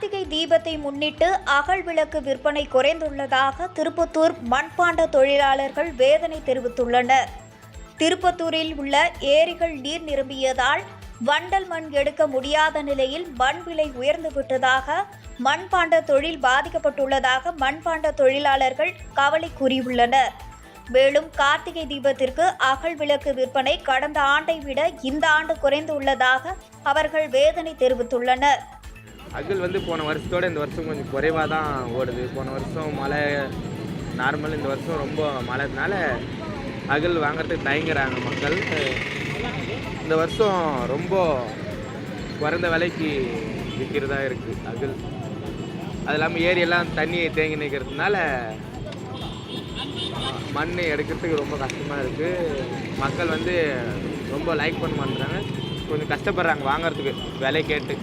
கார்த்திகை தீபத்தை முன்னிட்டு அகல் விளக்கு விற்பனை குறைந்துள்ளதாக திருப்பத்தூர் மண்பாண்ட தொழிலாளர்கள் வேதனை தெரிவித்துள்ளனர். திருப்பத்தூரில் உள்ள ஏரிகள் நீர் நிரம்பியதால் வண்டல் மண் எடுக்க முடியாத நிலையில் மண் விலை உயர்ந்து விட்டதாக மண்பாண்ட தொழில் பாதிக்கப்பட்டுள்ளதாக மண்பாண்ட தொழிலாளர்கள் கவலை கூறியுள்ளனர். மேலும் கார்த்திகை தீபத்திற்கு அகல் விளக்கு விற்பனை கடந்த ஆண்டை விட இந்த ஆண்டு குறைந்துள்ளதாக அவர்கள் வேதனை தெரிவித்துள்ளனர். அகல் வந்து போன வருஷத்தோட இந்த வருஷம் கொஞ்சம் குறைவாக தான் ஓடுது. போன வருஷம் மழை நார்மல் இந்த வருஷம் ரொம்ப மழைனால அகல் வாங்குறதுக்கு தயங்குறாங்க மக்கள். இந்த வருஷம் ரொம்ப குறைந்த விலைக்கு விற்கிறதா இருக்குது அகல் அது இல்லாமல் ஏரியெல்லாம் தண்ணி தேங்கி நிற்கிறதுனால மண் எடுக்கிறதுக்கு ரொம்ப கஷ்டமாக இருக்குது மக்கள் வந்து ரொம்ப லைக் பண்ண மாட்டாங்க கொஞ்சம் கஷ்டப்படுறாங்க வாங்குறதுக்கு விலை கேட்டு.